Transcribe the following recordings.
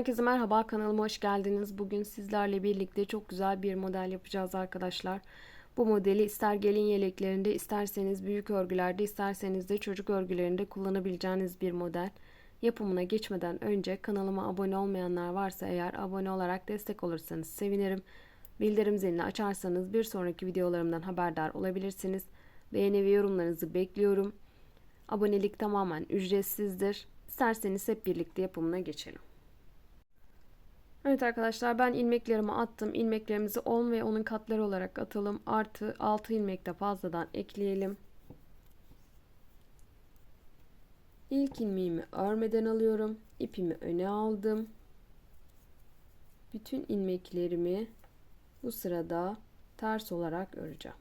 Herkese merhaba kanalıma hoş geldiniz. Bugün sizlerle birlikte çok güzel bir model yapacağız arkadaşlar. Bu modeli ister gelin yeleklerinde isterseniz büyük örgülerde isterseniz de çocuk örgülerinde kullanabileceğiniz bir model. Yapımına geçmeden önce kanalıma abone olmayanlar varsa eğer abone olarak destek olursanız sevinirim. Bildirim zilini açarsanız bir sonraki videolarımdan haberdar olabilirsiniz. Beğeni ve yorumlarınızı bekliyorum. Abonelik tamamen ücretsizdir. İsterseniz hep birlikte yapımına geçelim. Evet arkadaşlar ben ilmeklerimi attım. İlmeklerimizi 10 ve onun katları olarak atalım. Artı 6 ilmek de fazladan ekleyelim. İlk ilmeğimi örmeden alıyorum. İpimi öne aldım. Bütün ilmeklerimi bu sırada ters olarak öreceğim.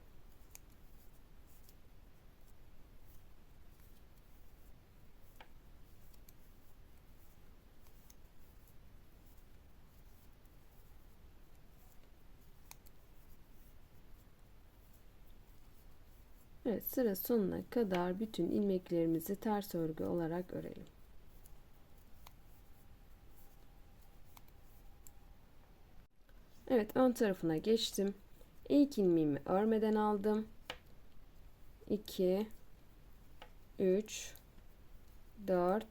Evet sıra sonuna kadar bütün ilmeklerimizi ters örgü olarak örelim. Evet ön tarafına geçtim. İlk ilmeğimi örmeden aldım. 2 3 4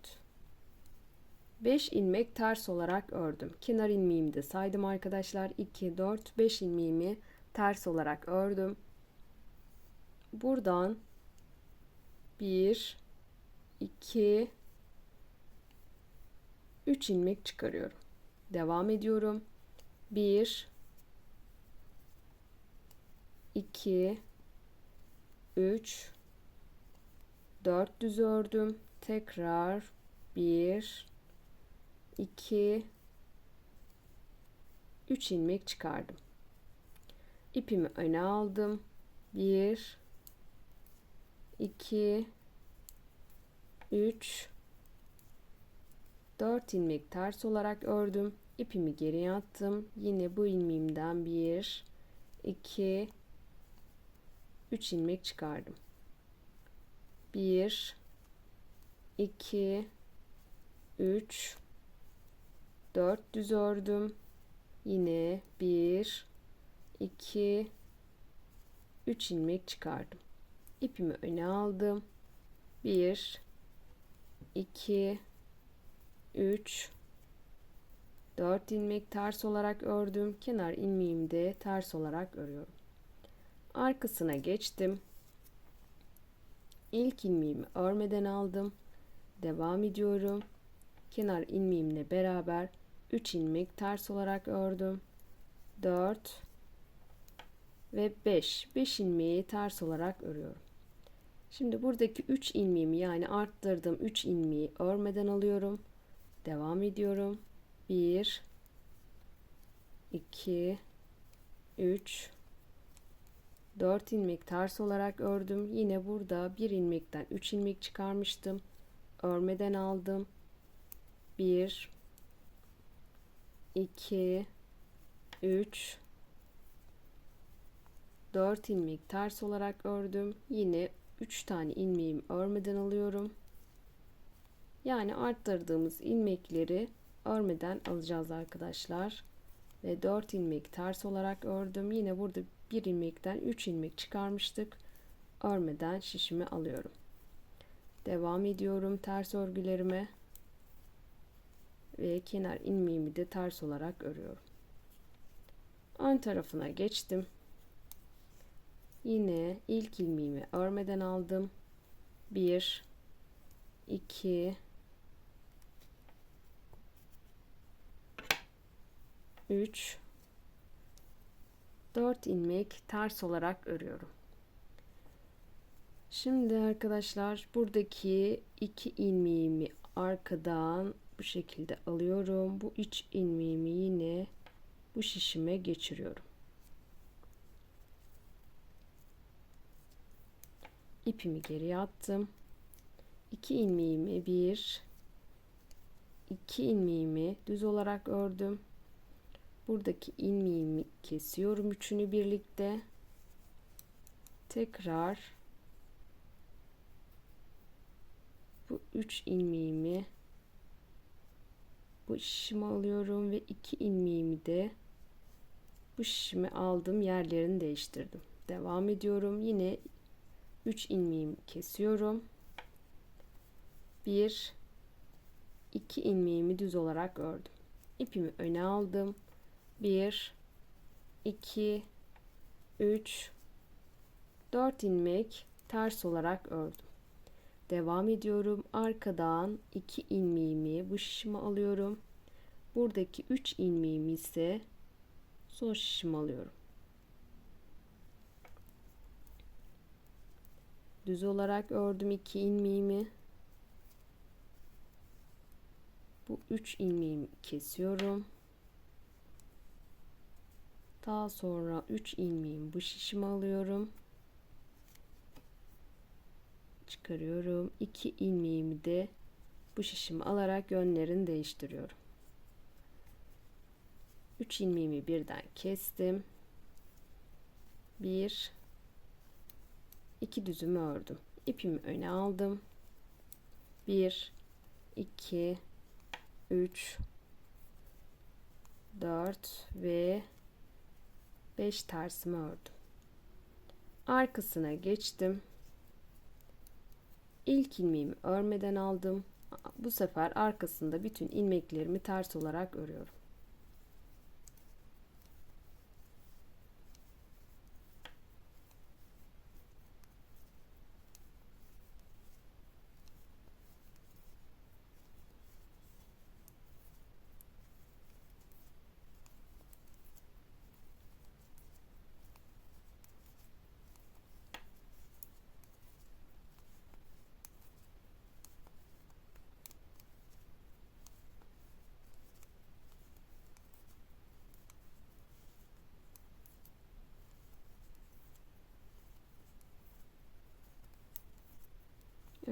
5 ilmek ters olarak ördüm. Kenar ilmeğimi de saydım arkadaşlar. 2 4 5 ilmeğimi ters olarak ördüm buradan 1 2 3 ilmek çıkarıyorum. Devam ediyorum. 1 2 3 4 düz ördüm. Tekrar 1 2 3 ilmek çıkardım. İpimi öne aldım. 1 2 3 4 ilmek ters olarak ördüm. İpimi geriye attım. Yine bu ilmeğimden 1 2 3 ilmek çıkardım. 1 2 3 4 düz ördüm. Yine 1 2 3 ilmek çıkardım ipimi öne aldım. 1 2 3 4 ilmek ters olarak ördüm. Kenar ilmeğimi de ters olarak örüyorum. Arkasına geçtim. İlk ilmeğimi örmeden aldım. Devam ediyorum. Kenar ilmeğimle beraber 3 ilmek ters olarak ördüm. 4 ve 5. 5 ilmeği ters olarak örüyorum. Şimdi buradaki 3 ilmeğimi yani arttırdığım 3 ilmeği örmeden alıyorum. Devam ediyorum. 1 2 3 4 ilmek ters olarak ördüm. Yine burada bir ilmekten 3 ilmek çıkarmıştım. Örmeden aldım. 1 2 3 4 ilmek ters olarak ördüm. Yine 3 tane ilmeğimi örmeden alıyorum. Yani arttırdığımız ilmekleri örmeden alacağız arkadaşlar. Ve 4 ilmek ters olarak ördüm. Yine burada bir ilmekten 3 ilmek çıkarmıştık. Örmeden şişimi alıyorum. Devam ediyorum ters örgülerime. Ve kenar ilmeğimi de ters olarak örüyorum. Ön tarafına geçtim. Yine ilk ilmeğimi örmeden aldım. 1 2 3 4 ilmek ters olarak örüyorum. Şimdi arkadaşlar buradaki iki ilmeğimi arkadan bu şekilde alıyorum. Bu iç ilmeğimi yine bu şişime geçiriyorum. İpimi geriye attım. 2 ilmeğimi bir, iki ilmeğimi düz olarak ördüm. Buradaki ilmeğimi kesiyorum üçünü birlikte. Tekrar bu üç ilmeğimi bu şişimi alıyorum ve iki ilmeğimi de bu şişimi aldım yerlerini değiştirdim devam ediyorum yine 3 ilmeğimi kesiyorum. 1 2 ilmeğimi düz olarak ördüm. İpimi öne aldım. 1 2 3 4 ilmek ters olarak ördüm. Devam ediyorum. Arkadan 2 ilmeğimi bu şişimi alıyorum. Buradaki 3 ilmeğimi ise son şişimi alıyorum düz olarak ördüm 2 ilmeğimi. Bu 3 ilmeğimi kesiyorum. Daha sonra 3 ilmeğimi bu şişimi alıyorum. Çıkarıyorum. 2 ilmeğimi de bu şişimi alarak yönlerini değiştiriyorum. 3 ilmeğimi birden kestim. 1 2 düzümü ördüm. İpimi öne aldım. 1 2 3 4 ve 5 tersimi ördüm. Arkasına geçtim. İlk ilmeğimi örmeden aldım. Bu sefer arkasında bütün ilmeklerimi ters olarak örüyorum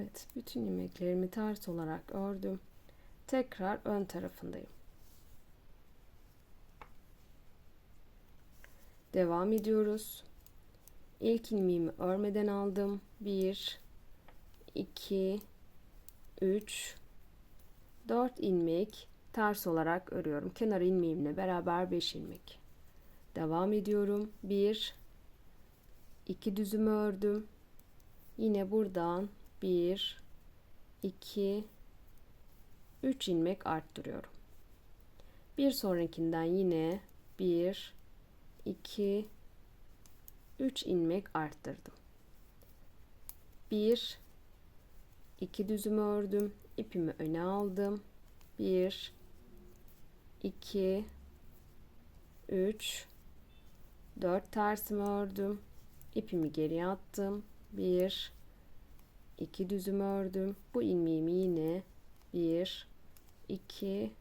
Evet, bütün ilmeklerimi ters olarak ördüm. Tekrar ön tarafındayım. Devam ediyoruz. İlk ilmeğimi örmeden aldım. 1 2 3 4 ilmek ters olarak örüyorum. Kenar ilmeğimle beraber 5 ilmek. Devam ediyorum. 1 2 düzümü ördüm. Yine buradan 1 2 3 ilmek arttırıyorum. Bir sonrakinden yine 1 2 3 ilmek arttırdım. 1 2 düzümü ördüm. ipimi öne aldım. 1 2 3 4 tersimi ördüm. ipimi geriye attım. 1 2 düzüm ördüm. Bu ilmeğimi yine 1 2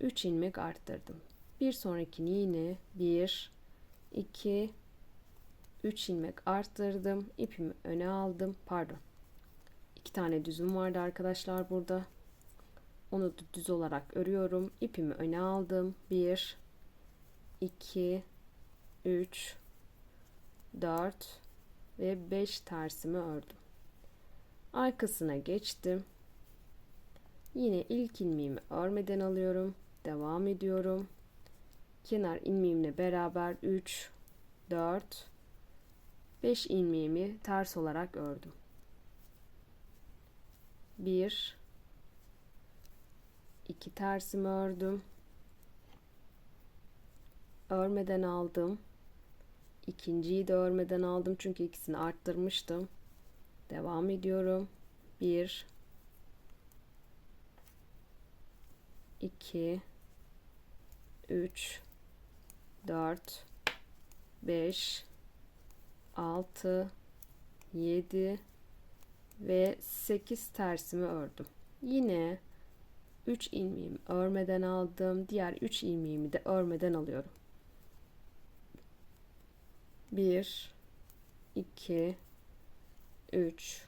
3 ilmek arttırdım. Bir sonrakini yine 1 2 3 ilmek arttırdım. ipimi öne aldım. Pardon. 2 tane düzüm vardı arkadaşlar burada. Onu da düz olarak örüyorum. ipimi öne aldım. 1 2 3 4 ve 5 tersimi ördüm arkasına geçtim. Yine ilk ilmeğimi örmeden alıyorum. Devam ediyorum. Kenar ilmeğimle beraber 3 4 5 ilmeğimi ters olarak ördüm. 1 2 tersimi ördüm. Örmeden aldım. İkinciyi de örmeden aldım çünkü ikisini arttırmıştım Devam ediyorum. 1 2 3 4 5 6 7 ve 8 tersimi ördüm. Yine 3 ilmeğimi örmeden aldım. Diğer 3 ilmeğimi de örmeden alıyorum. 1 2 3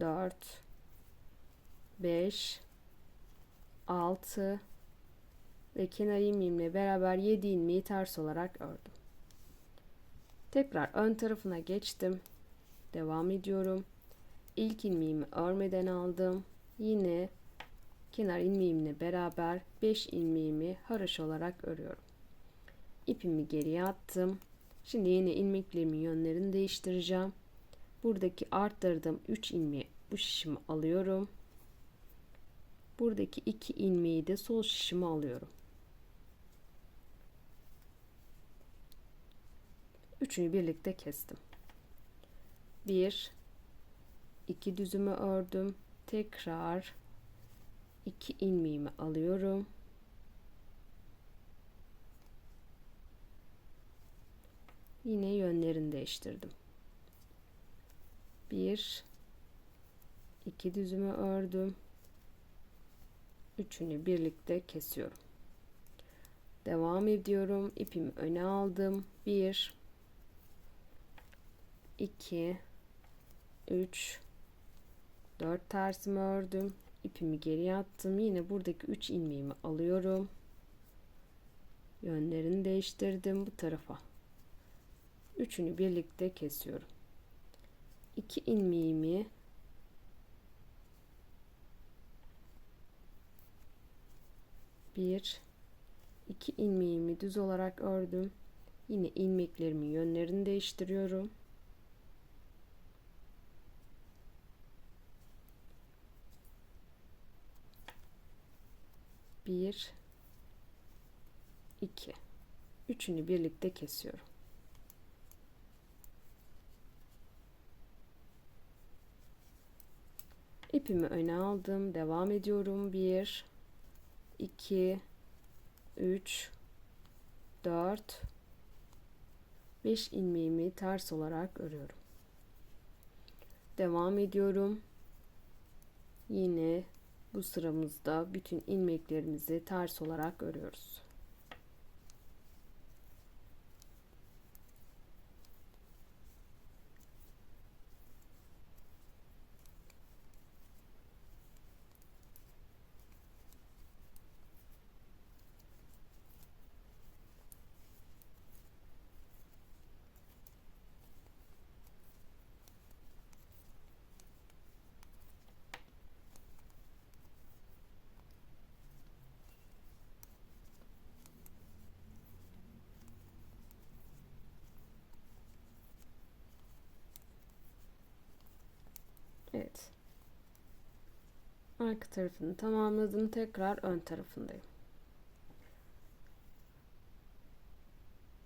4 5 6 ve kenar ilmeğimle beraber 7 ilmeği ters olarak ördüm. Tekrar ön tarafına geçtim. Devam ediyorum. İlk ilmeğimi örmeden aldım. Yine kenar ilmeğimle beraber 5 ilmeğimi haroşa olarak örüyorum. İpimi geriye attım. Şimdi yine ilmeklerimin yönlerini değiştireceğim. Buradaki arttırdığım 3 ilmeği bu şişimi alıyorum. Buradaki 2 ilmeği de sol şişime alıyorum. Üçünü birlikte kestim. 1 2 düzümü ördüm. Tekrar 2 ilmeğimi alıyorum. Yine yönlerini değiştirdim. 1 2 düzümü ördüm. Üçünü birlikte kesiyorum. Devam ediyorum. İpimi öne aldım. 1 2 3 4 tersimi ördüm. İpimi geriye attım. Yine buradaki 3 ilmeğimi alıyorum. Yönlerini değiştirdim bu tarafa. Üçünü birlikte kesiyorum. 2 ilmeğimi bir iki ilmeğimi düz olarak ördüm. Yine ilmeklerimin yönlerini değiştiriyorum. Bir, iki. Üçünü birlikte kesiyorum. İpimi öne aldım. Devam ediyorum. Bir, iki, üç, dört, beş ilmeğimi ters olarak örüyorum. Devam ediyorum. Yine bu sıramızda bütün ilmeklerimizi ters olarak örüyoruz. Evet. Arka tarafını tamamladım. Tekrar ön tarafındayım.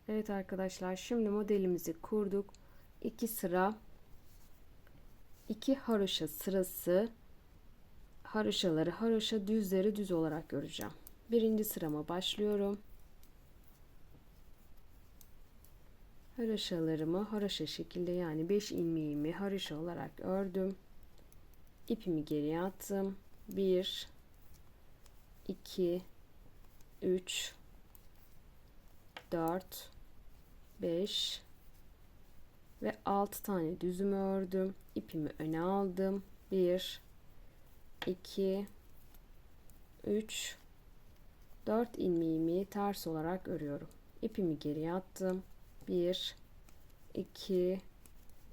Evet arkadaşlar şimdi modelimizi kurduk. 2 sıra 2 haroşa sırası haroşaları haroşa düzleri düz olarak göreceğim. Birinci sırama başlıyorum. Haroşalarımı haroşa şekilde yani 5 ilmeğimi haroşa olarak ördüm ipimi geriye attım. 1 2 3 4 5 ve 6 tane düzümü ördüm. İpimi öne aldım. 1 2 3 4 ilmeğimi ters olarak örüyorum. İpimi geriye attım. 1 2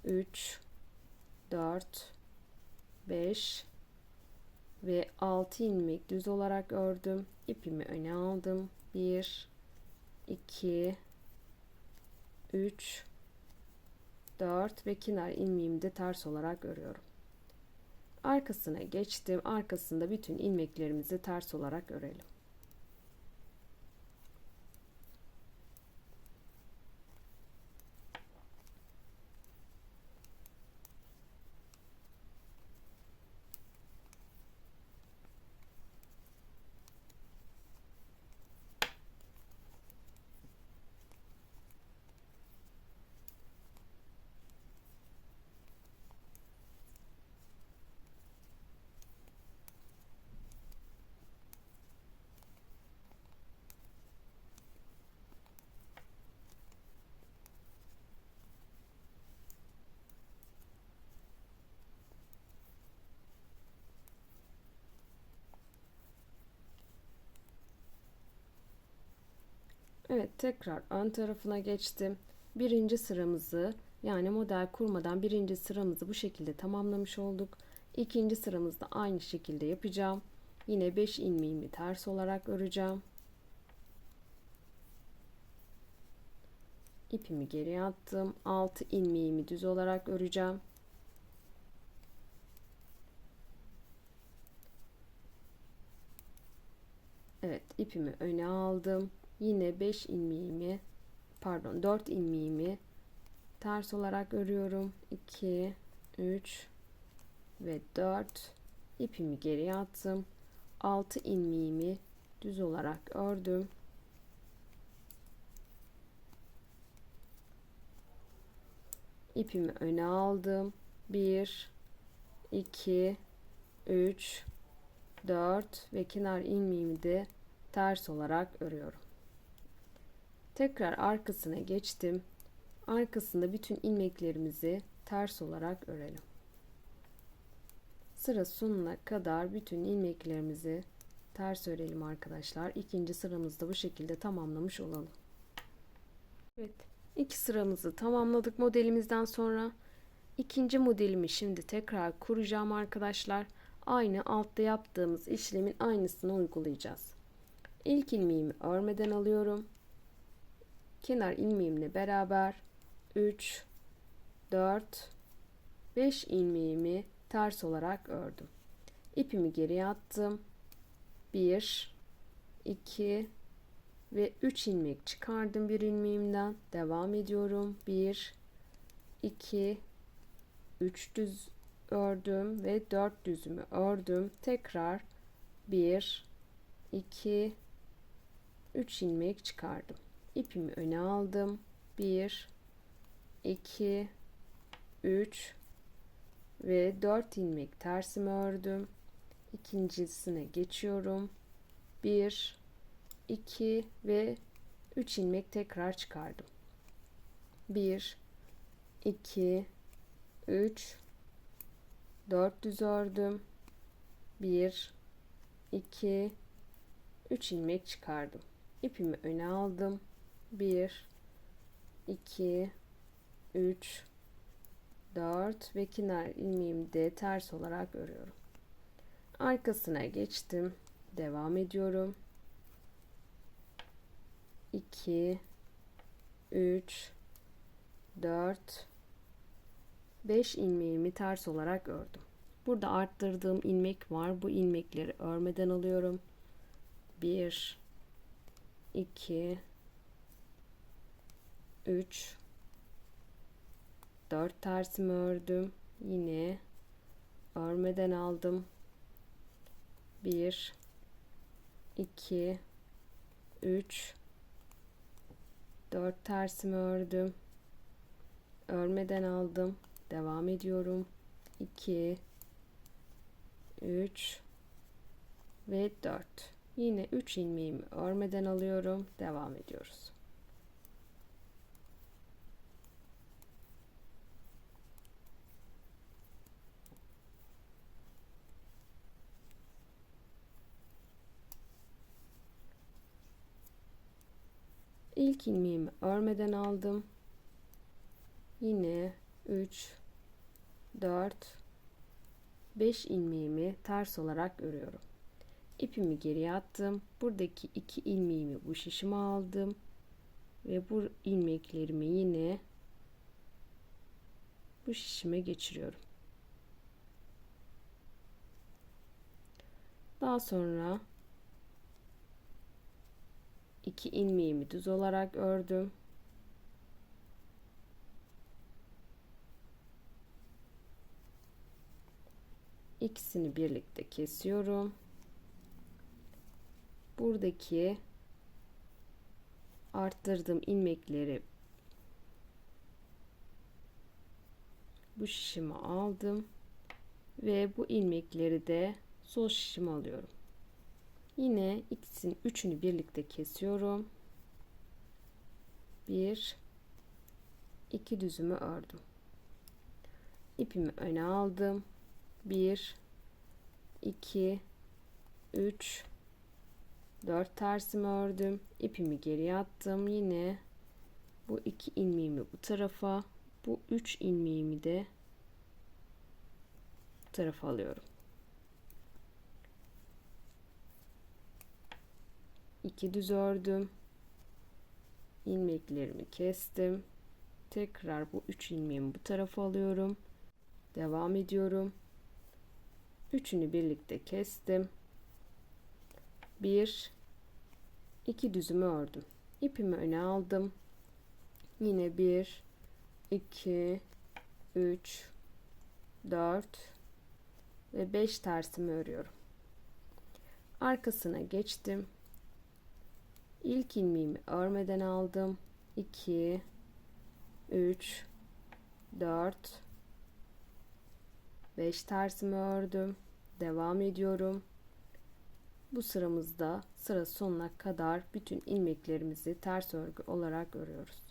3 4 5 ve 6 ilmek düz olarak ördüm. İpimi öne aldım. 1 2 3 4 ve kenar ilmeğimi de ters olarak örüyorum. Arkasına geçtim. Arkasında bütün ilmeklerimizi ters olarak örelim. Evet tekrar ön tarafına geçtim. Birinci sıramızı yani model kurmadan birinci sıramızı bu şekilde tamamlamış olduk. İkinci sıramızda aynı şekilde yapacağım. Yine 5 ilmeğimi ters olarak öreceğim. İpimi geriye attım. 6 ilmeğimi düz olarak öreceğim. Evet, ipimi öne aldım. Yine 5 ilmeğimi pardon 4 ilmeğimi ters olarak örüyorum. 2 3 ve 4 ipimi geriye attım. 6 ilmeğimi düz olarak ördüm. ipimi öne aldım. 1 2 3 4 ve kenar ilmeğimi de ters olarak örüyorum. Tekrar arkasına geçtim. Arkasında bütün ilmeklerimizi ters olarak örelim. Sıra sonuna kadar bütün ilmeklerimizi ters örelim arkadaşlar. İkinci sıramızda bu şekilde tamamlamış olalım. Evet, iki sıramızı tamamladık modelimizden sonra. ikinci modelimi şimdi tekrar kuracağım arkadaşlar. Aynı altta yaptığımız işlemin aynısını uygulayacağız. İlk ilmeğimi örmeden alıyorum. Kenar ilmeğimle beraber 3 4 5 ilmeğimi ters olarak ördüm. İpimi geriye attım. 1 2 ve 3 ilmek çıkardım bir ilmeğimden. Devam ediyorum. 1 2 3 düz ördüm ve 4 düzümü ördüm. Tekrar 1 2 3 ilmek çıkardım. İpimi öne aldım. 1 2 3 ve 4 ilmek tersimi ördüm. İkincisine geçiyorum. 1 2 ve 3 ilmek tekrar çıkardım. 1 2 3 4 düz ördüm. 1 2 3 ilmek çıkardım. İpimi öne aldım. 1 2 3 4 ve kenar ilmeğimi de ters olarak örüyorum. Arkasına geçtim. Devam ediyorum. 2 3 4 5 ilmeğimi ters olarak ördüm. Burada arttırdığım ilmek var. Bu ilmekleri örmeden alıyorum. 1 2 3 4 tersimi ördüm. Yine örmeden aldım. 1 2 3 4 tersimi ördüm. Örmeden aldım. Devam ediyorum. 2 3 ve 4. Yine 3 ilmeğimi örmeden alıyorum. Devam ediyoruz. İlk ilmeğimi örmeden aldım. Yine 3 4 5 ilmeğimi ters olarak örüyorum. İpimi geriye attım. Buradaki iki ilmeğimi bu şişime aldım ve bu ilmeklerimi yine bu şişime geçiriyorum. Daha sonra iki ilmeğimi düz olarak ördüm. İkisini birlikte kesiyorum. Buradaki arttırdığım ilmekleri bu şişime aldım ve bu ilmekleri de sol şişime alıyorum. Yine ikisinin üçünü birlikte kesiyorum. Bir, iki düzümü ördüm. İpimi öne aldım. Bir, iki, üç, dört tersimi ördüm. İpimi geriye attım. Yine bu iki ilmeğimi bu tarafa, bu üç ilmeğimi de bu tarafa alıyorum. 2 düz ördüm. ilmeklerimi kestim. Tekrar bu 3 ilmeğimi bu tarafa alıyorum. Devam ediyorum. Üçünü birlikte kestim. 1 2 düzümü ördüm. İpimi öne aldım. Yine 1 2 3 4 ve 5 tersimi örüyorum. Arkasına geçtim. İlk ilmeğimi örmeden aldım. 2 3 4 5 tersimi ördüm. Devam ediyorum. Bu sıramızda sıra sonuna kadar bütün ilmeklerimizi ters örgü olarak örüyoruz.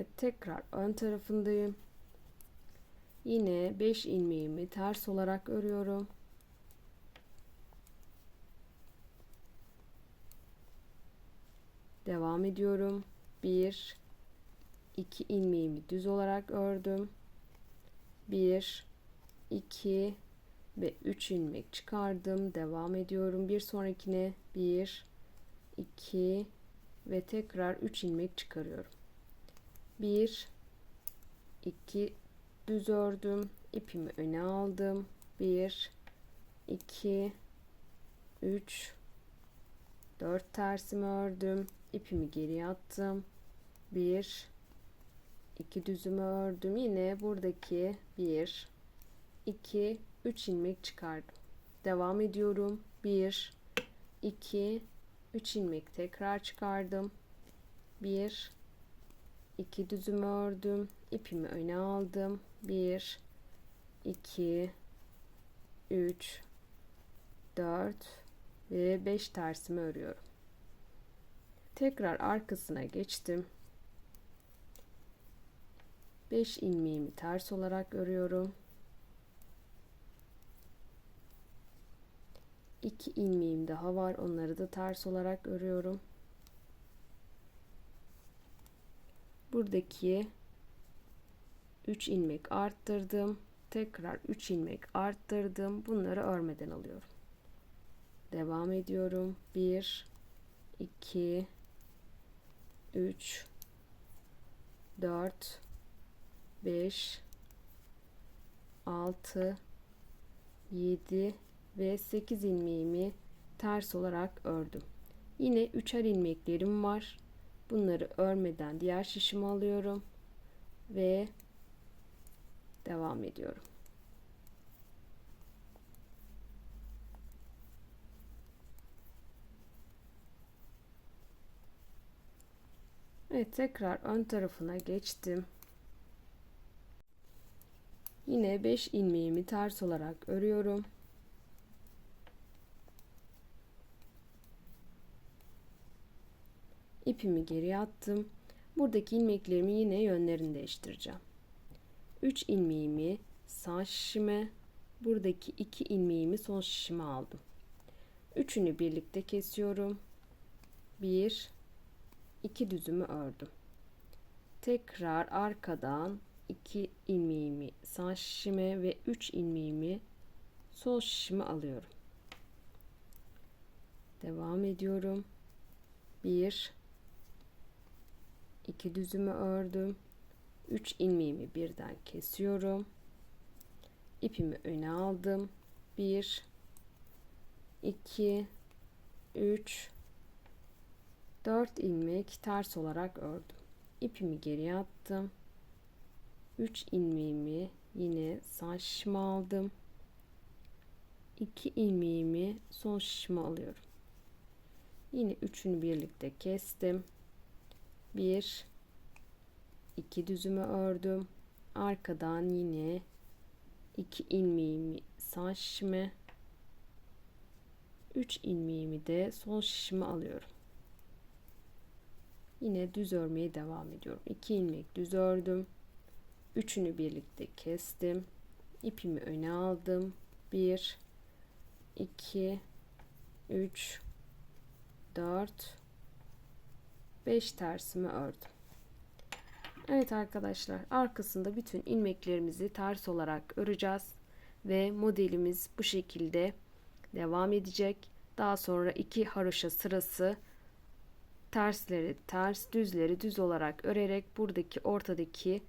Evet tekrar ön tarafındayım. Yine 5 ilmeğimi ters olarak örüyorum. Devam ediyorum. 1 2 ilmeğimi düz olarak ördüm. 1 2 ve 3 ilmek çıkardım. Devam ediyorum. Bir sonrakine 1 2 ve tekrar 3 ilmek çıkarıyorum. 1 2 düz ördüm. İpimi öne aldım. 1 2 3 4 tersimi ördüm. İpimi geri attım. 1 2 düzümü ördüm. Yine buradaki 1 2 3 ilmek çıkardım. Devam ediyorum. 1 2 3 ilmek tekrar çıkardım. 1 2 düzümü ördüm. İpimi öne aldım. 1 2 3 4 ve 5 tersimi örüyorum. Tekrar arkasına geçtim. 5 ilmeğimi ters olarak örüyorum. 2 ilmeğim daha var. Onları da ters olarak örüyorum buradaki 3 ilmek arttırdım. Tekrar 3 ilmek arttırdım. Bunları örmeden alıyorum. Devam ediyorum. 1 2 3 4 5 6 7 ve 8 ilmeğimi ters olarak ördüm. Yine üçer ilmeklerim var Bunları örmeden diğer şişimi alıyorum ve devam ediyorum. Evet tekrar ön tarafına geçtim. Yine 5 ilmeğimi ters olarak örüyorum. İpimi geri attım. Buradaki ilmeklerimi yine yönlerini değiştireceğim. 3 ilmeğimi sağ şişime, buradaki 2 ilmeğimi sol şişime aldım. Üçünü birlikte kesiyorum. 1 2 düzümü ördüm. Tekrar arkadan 2 ilmeğimi sağ şişime ve 3 ilmeğimi sol şişime alıyorum. Devam ediyorum. 1 2 düzümü ördüm. 3 ilmeğimi birden kesiyorum. İpimi öne aldım. 1 2 3 4 ilmek ters olarak ördüm. İpimi geri attım. 3 ilmeğimi yine sağ şişime aldım. 2 ilmeğimi sol şişime alıyorum. Yine üçünü birlikte kestim bir iki düzümü ördüm arkadan yine iki ilmeğimi sağ şişime 3 ilmeğimi de son şişime alıyorum. Yine düz örmeye devam ediyorum. 2 ilmek düz ördüm. Üçünü birlikte kestim. İpimi öne aldım. 1 2 3 4 5 tersimi ördüm. Evet arkadaşlar arkasında bütün ilmeklerimizi ters olarak öreceğiz ve modelimiz bu şekilde devam edecek. Daha sonra iki haroşa sırası tersleri ters düzleri düz olarak örerek buradaki ortadaki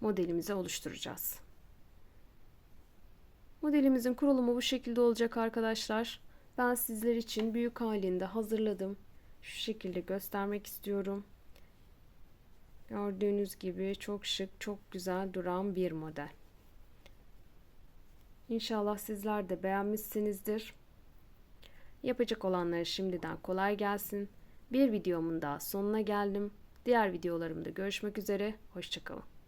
modelimizi oluşturacağız. Modelimizin kurulumu bu şekilde olacak arkadaşlar. Ben sizler için büyük halinde hazırladım. Şu şekilde göstermek istiyorum. Gördüğünüz gibi çok şık, çok güzel duran bir model. İnşallah sizler de beğenmişsinizdir. Yapacak olanlara şimdiden kolay gelsin. Bir videomun daha sonuna geldim. Diğer videolarımda görüşmek üzere. Hoşçakalın.